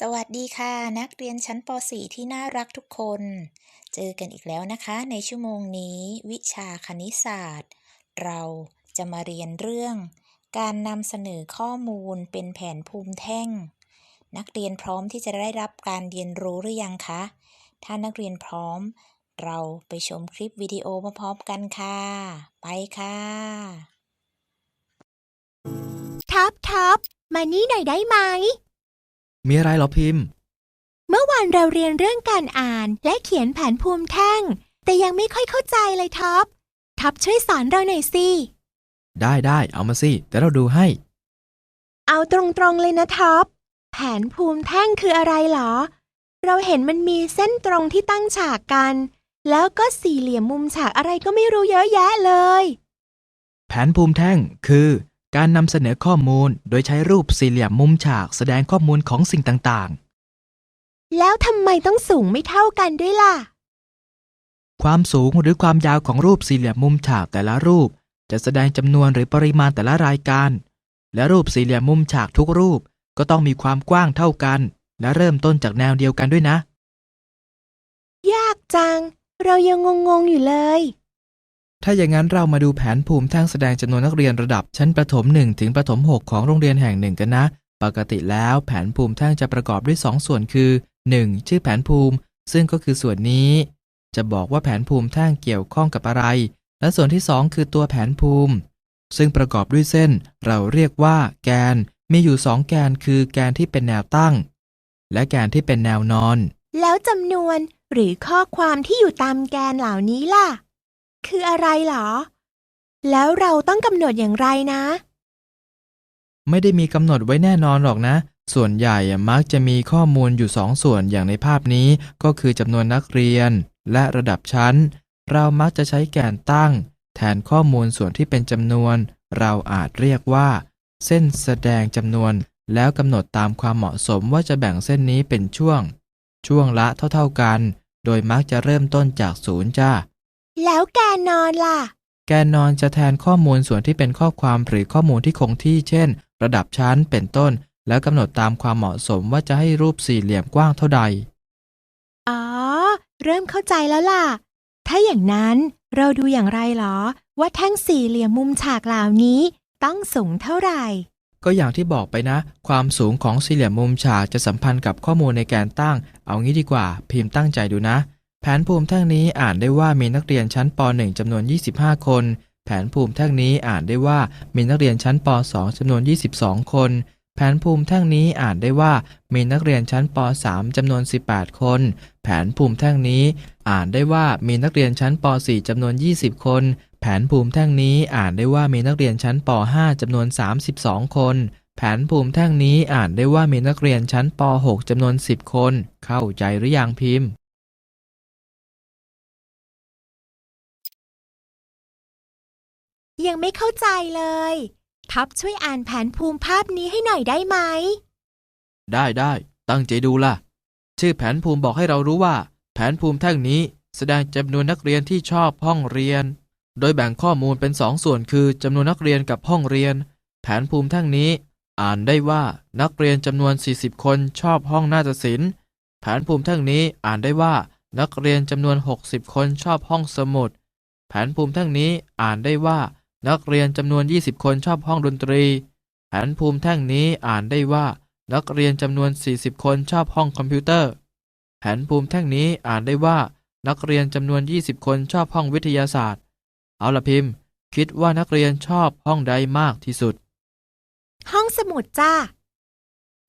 สวัสดีค่ะ นักเรียนชั้นป .4 ที่น่ารักทุกคน เจอกันอีกแล้วนะคะ ในชั่วโมงนี้ วิชาคณิตศาสตร์ เราจะมาเรียนเรื่อง การนำเสนอข้อมูลเป็นแผนภูมิแท่ง นักเรียนพร้อมที่จะได้รับการเรียนรู้หรือยังคะ ถ้านักเรียนพร้อม เราไปชมคลิปวิดีโอพร้อมกันค่ะ ไปค่ะท็อปท็อปมานี่หน่อยได้ไหม มีอะไรเหรอพิมพ์ เมื่อวานเราเรียนเรื่องการอ่านและเขียนแผนภูมิแท่ง แต่ยังไม่ค่อยเข้าใจเลยท็อปท็อปช่วยสอนเราหน่อยสิ ได้ได้เอามาสิเดี๋ยวเราดูให้ เอาตรงๆเลยนะท็อปแผนภูมิแท่งคืออะไรเหรอ เราเห็นมันมีเส้นตรงที่ตั้งฉากกัน แล้วก็สี่เหลี่ยมมุมฉากอะไรก็ไม่รู้เยอะแยะเลย แผนภูมิแท่งคือ การนำเสนอข้อมูลโดยใช้รูปสี่เหลี่ยมมุมฉากแสดงข้อมูลของสิ่งต่างแล้วทำไมต้องสูงไม่เท่ากันด้วยล่ะ ๆ ความสูงหรือความยาวของรูปสี่เหลี่ยมมุมฉากแต่ละรูป จะแสดงจำนวนหรือปริมาณแต่ละรายการ และรูปสี่เหลี่ยมมุมฉากทุกรูปก็ต้องมีความกว้างเท่ากัน และเริ่มต้นจากแนวเดียวกันด้วยนะ ยากจัง เรายังงงๆอยู่เลย ถ้าอย่างนั้นเรามาดูแผนภูมิแท่งแสดงจำนวนนักเรียนระดับ ชั้นประถม 1 ถึงประถม 6 ของโรงเรียนแห่งหนึ่งกันนะ ปกติแล้วแผนภูมิแท่งจะประกอบด้วย 2 ส่วนคือ 1. ชื่อแผนภูมิ ซึ่งก็คือส่วนนี้ จะบอกว่าแผนภูมิแท่งเกี่ยวข้องกับอะไร และส่วนที่ 2 คือตัวแผนภูมิ ซึ่งประกอบด้วยเส้น เราเรียกว่า แกน มีอยู่ 2 แกนคือแกนที่เป็นแนวตั้ง และแกนที่เป็นแนวนอน แล้วจำนวนหรือข้อความที่อยู่ตามแกนเหล่านี้ล่ะ คืออะไรเหรอ แล้วเราต้องกำหนดอย่างไรนะ ไม่ได้มีกำหนดไว้แน่นอนหรอกนะ ส่วนใหญ่มักจะมีข้อมูลอยู่สองส่วนอย่างในภาพนี้ ก็คือจำนวนนักเรียน และระดับชั้น เรามักจะใช้แกนตั้ง แทนข้อมูลส่วนที่เป็นจำนวน เราอาจเรียกว่า เส้นแสดงจำนวน แล้วกำหนดตามความเหมาะสมว่าจะแบ่งเส้นนี้เป็นช่วง ช่วงละเท่าๆกัน โดยมักจะเริ่มต้นจากศูนย์จ้า แล้วแกนนอนล่ะ แกนนอนจะแทนข้อมูลส่วนที่เป็นข้อความหรือข้อมูลที่คงที่เช่น ระดับชั้นเป็นต้น แล้วกำหนดตามความเหมาะสมว่าจะให้รูปสี่เหลี่ยมกว้างเท่าใด อ๋อ เริ่มเข้าใจแล้วล่ะ ถ้าอย่างนั้นเราดูอย่างไรเหรอ ว่าแท่งสี่เหลี่ยมมุมฉากเหล่านี้ต้องสูงเท่าไหร่ ก็อย่างที่บอกไปนะ ความสูงของสี่เหลี่ยมมุมฉากจะสัมพันธ์กับข้อมูลในแกนตั้ง เอางี้ดีกว่า พิมพ์ตั้งใจดูนะ แผนภูมิแท่งนี้อ่านได้ว่ามีนักเรียนชั้นป .1 จำนวน 25 คน แผนภูมิแท่งนี้อ่านได้ว่ามีนักเรียนชั้นป .2 จำนวน 22 คน แผนภูมิแท่งนี้อ่านได้ว่ามีนักเรียนชั้นป .3 จำนวน 18 คน แผนภูมิแท่งนี้อ่านได้ว่ามีนักเรียนชั้นป .4 จำนวน 20 คน แผนภูมิแท่งนี้อ่านได้ว่ามีนักเรียนชั้นป .5 จำนวน 32 คนแผนภูมิแท่งนี้อ่านได้ว่ามีนักเรียนชั้นป .6 จำนวน 10 คน เข้าใจหรือยังพิมพ์ ยังไม่เข้าใจเลย ท็อปช่วยอ่านแผนภูมิภาพนี้ให้หน่อยได้ไหม ได้ได้ตั้งใจดูล่ะ ชื่อแผนภูมิบอกให้เรารู้ว่า แผนภูมิแท่งนี้แสดงจำนวนนักเรียนที่ชอบห้องเรียน โดยแบ่งข้อมูลเป็นสองส่วนคือจำนวนนักเรียนกับห้องเรียน แผนภูมิแท่งนี้ อ่านได้ว่านักเรียนจำนวน 40 คนชอบห้องนาฏศิลป์แผนภูมิแท่งนี้อ่านได้ว่านักเรียนจำนวน 60 คนชอบห้องสมุด แผนภูมิแท่งนี้อ่านได้ว่า นักเรียนจำนวน 20 คนชอบห้องดนตรี แผนภูมิแท่งนี้อ่านได้ว่า นักเรียนจำนวน 40 คนชอบห้องคอมพิวเตอร์ แผนภูมิแท่งนี้อ่านได้ว่า นักเรียนจำนวน 20 คนชอบห้องวิทยาศาสตร์ เอาละพิมพ์ คิดว่านักเรียนชอบห้องใดมากที่สุด ห้องสมุดจ้า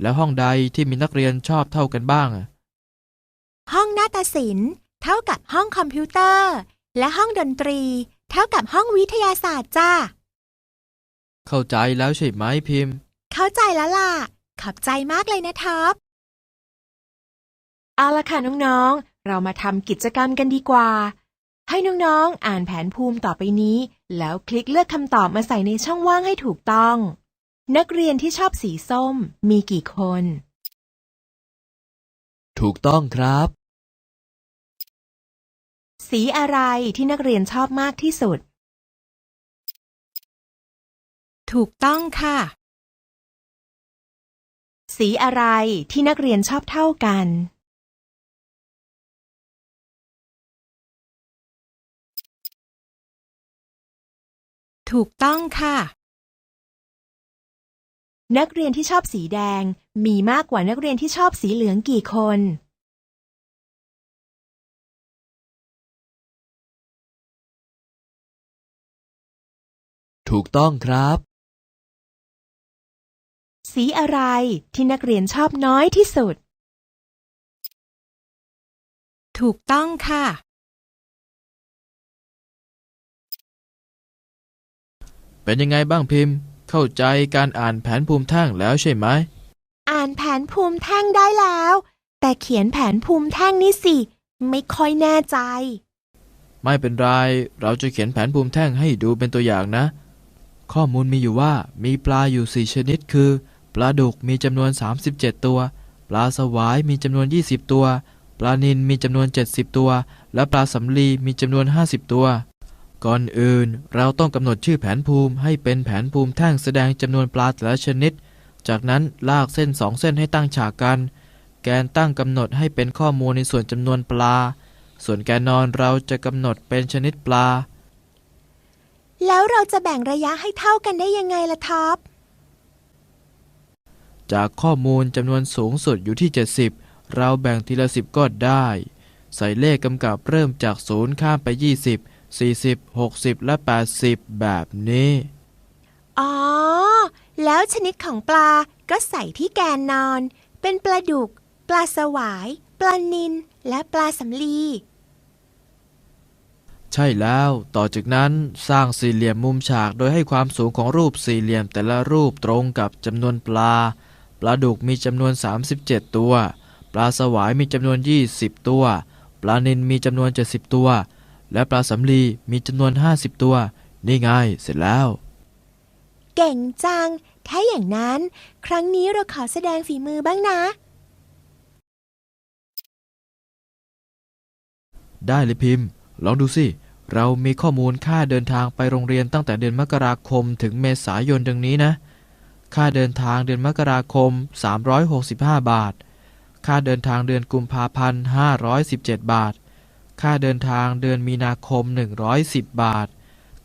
แล้วห้องใดที่มีนักเรียนชอบเท่ากันบ้างอะห้องนาฏศิลป์ เท่ากับห้องคอมพิวเตอร์ และห้องดนตรี เท่ากับห้องวิทยาศาสตร์จ้า เข้าใจแล้วใช่ไหมพิมพ์ เข้าใจแล้วล่ะ ขอบใจมากเลยนะท็อป เอาละค่ะน้องๆ เรามาทำกิจกรรมกันดีกว่า ให้น้องๆ อ่านแผนภูมิต่อไปนี้ แล้วคลิกเลือกคำตอบมาใส่ในช่องว่างให้ถูกต้อง นักเรียนที่ชอบสีส้มมีกี่คน ถูกต้องครับ สีอะไรที่นักเรียนชอบมากที่สุด ถูกต้องค่ะ สีอะไรที่นักเรียนชอบเท่ากัน ถูกต้องค่ะ นักเรียนที่ชอบสีแดงมีมากกว่านักเรียนที่ชอบสีเหลืองกี่คน ถูกต้องครับ สีอะไรที่นักเรียนชอบน้อยที่สุด ถูกต้องค่ะ เป็นยังไงบ้างพิมพ์ เข้าใจการอ่านแผนภูมิแท่งแล้วใช่ไหม อ่านแผนภูมิแท่งได้แล้ว แต่เขียนแผนภูมิแท่งนี่สิ ไม่ค่อยแน่ใจ ไม่เป็นไร เราจะเขียนแผนภูมิแท่งให้ดูเป็นตัวอย่างนะ ข้อมูลมีอยู่ว่ามีปลาอยู่ 4 ชนิด คือ ปลาดุกมีจำนวน 37 ตัว ปลาสวายมีจำนวน 20 ตัว ปลานิลมีจำนวน 70 ตัว และปลาสำลีมีจำนวน 50 ตัว ก่อนอื่น เราต้องกำหนดชื่อแผนภูมิให้เป็นแผนภูมิแท่งแสดงจำนวนปลาแต่ละชนิด จากนั้นลากเส้นสองเส้นให้ตั้งฉากกัน แกนตั้งกำหนดให้เป็นข้อมูลในส่วนจำนวนปลา ส่วนแกนนอนเราจะกำหนดเป็นชนิดปลา แล้วเราจะแบ่งระยะให้เท่ากันได้ยังไงล่ะท็อป จากข้อมูลจำนวนสูงสุดอยู่ที่ 70 เราแบ่งทีละ 10 ก็ได้ ใส่เลขกำกับเริ่มจากศูนย์ข้ามไป 20 40 60 และ 80 แบบนี้ อ๋อ แล้วชนิดของปลาก็ใส่ที่แกนนอน เป็นปลาดุก ปลาสวาย ปลานิลและปลาสำลี ใช่แล้ว ต่อจากนั้นสร้างสี่เหลี่ยมมุมฉากโดยให้ความสูงของรูปสี่เหลี่ยมแต่ละรูปตรงกับจำนวนปลา ปลาดุกมีจำนวน 37 ตัว ปลาสวายมีจำนวน 20 ตัว ปลานิลมีจำนวน 70 ตัว และปลาสำลีมีจำนวน 50 ตัว นี่ไง เสร็จแล้ว เก่งจัง ถ้าอย่างนั้น ครั้งนี้เราขอแสดงฝีมือบ้างนะ ได้เลยพิมพ์ ลองดูสิ เรามีข้อมูลค่าเดินทางไปโรงเรียนตั้งแต่เดือนมกราคมถึงเมษายนดังนี้นะ ค่าเดินทางเดือนมกราคม 365 บาท ค่าเดินทางเดือนกุมภาพันธ์517 บาท ค่าเดินทางเดือนมีนาคม 110 บาท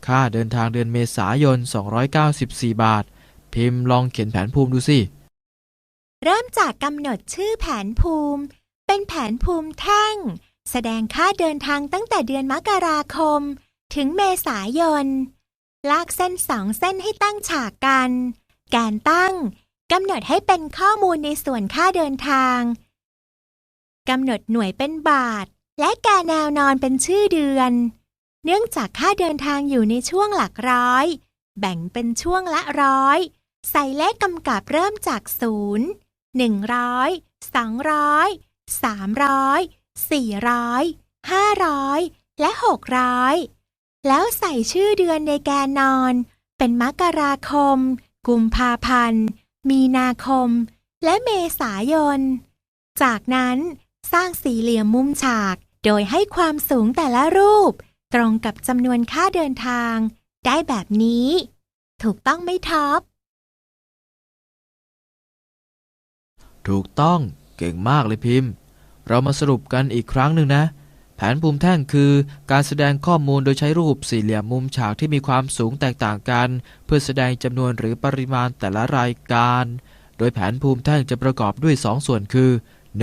ค่าเดินทางเดือนเมษายน 294 บาท พิมพ์ลองเขียนแผนภูมิดูสิ เริ่มจากกำหนดชื่อแผนภูมิ เป็นแผนภูมิแท่ง แสดงค่าเดินทางตั้งแต่เดือนมกราคม ถึงเมษายน ลากเส้นสองเส้นให้ตั้งฉากกัน การตั้งกำหนดให้เป็นข้อมูลในส่วนค่าเดินทางกำหนดหน่วยเป็นบาท และแกแนวนอนเป็นชื่อเดือน เนื่องจากค่าเดินทางอยู่ในช่วงหลักร้อย แบ่งเป็นช่วงละร้อย ใส่เลขกำกับเริ่มจากศูนย์หนึ่งร้อยสองร้อยสามร้อย สี่ร้อยห้าร้อยและหกร้อยแล้วใส่ชื่อเดือนในแกนนอน เป็นมกราคม กุมภาพันธ์ มีนาคม และเมษายน จากนั้นสร้างสี่เหลี่ยมมุมฉาก โดยให้ความสูงแต่ละรูป ตรงกับจำนวนค่าเดินทาง ได้แบบนี้ ถูกต้องไหมท็อป ถูกต้องเก่งมากเลยพิมพ์ เรามาสรุปกันอีกครั้งหนึ่งนะ แผนภูมิแท่งคือการแสดงข้อมูลโดยใช้รูปสี่เหลี่ยมมุมฉากที่มีความสูงแตกต่างกัน เพื่อแสดงจำนวนหรือปริมาณแต่ละรายการ โดยแผนภูมิแท่งจะประกอบด้วย 2 ส่วนคือ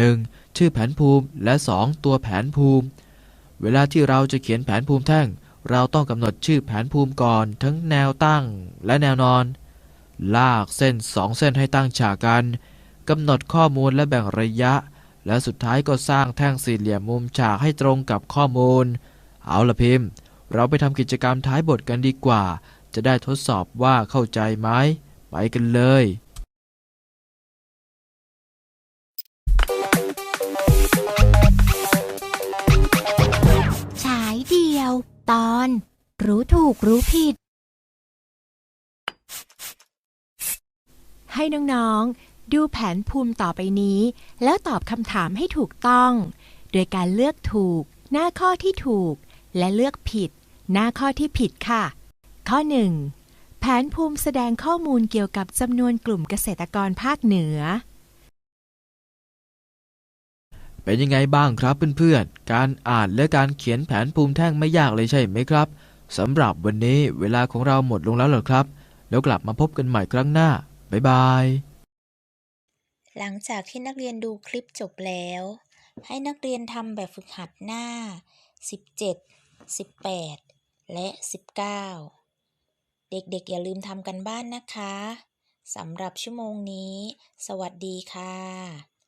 1. ชื่อแผนภูมิและ 2. ตัวแผนภูมิ เวลาที่เราจะเขียนแผนภูมิแท่ง เราต้องกำหนดชื่อแผนภูมิก่อน ทั้งแนวตั้งและแนวนอน ลากเส้นสองเส้นให้ตั้งฉากกันกำหนดข้อมูลและแบ่งระยะ และสุดท้ายก็สร้างแท่งสี่เหลี่ยมมุมฉากให้ตรงกับข้อมูล เอาละพิมพ์ เราไปทำกิจกรรมท้ายบทกันดีกว่า จะได้ทดสอบว่าเข้าใจไหมไปกันเลยฉายเดียว ตอน รู้ถูกรู้ผิด ให้น้อง ๆ ดูแผนภูมิต่อไปนี้ แล้วตอบคำถามให้ถูกต้อง โดยการเลือกถูก หน้าข้อที่ถูก และเลือกผิด หน้าข้อที่ผิดค่ะ ข้อ 1. แผนภูมิแสดงข้อมูลเกี่ยวกับจำนวนกลุ่มเกษตรกรภาคเหนือ เป็นยังไงบ้างครับเพื่อนๆ การอ่านและการเขียนแผนภูมิแท่งไม่ยากเลยใช่ไหมครับสำหรับวันนี้เวลาของเราหมดลงแล้วเหรอครับ แล้วกลับมาพบกันใหม่ครั้งหน้า บ๊ายบาย หลังจากที่นักเรียนดูคลิปจบแล้ว ให้นักเรียนทำแบบฝึกหัดหน้า 17 18 และ 19 เด็กๆ อย่าลืมทำกันบ้านนะคะสำหรับชั่วโมงนี้ สวัสดีค่ะ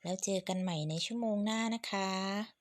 แล้วเจอกันใหม่ในชั่วโมงหน้านะคะ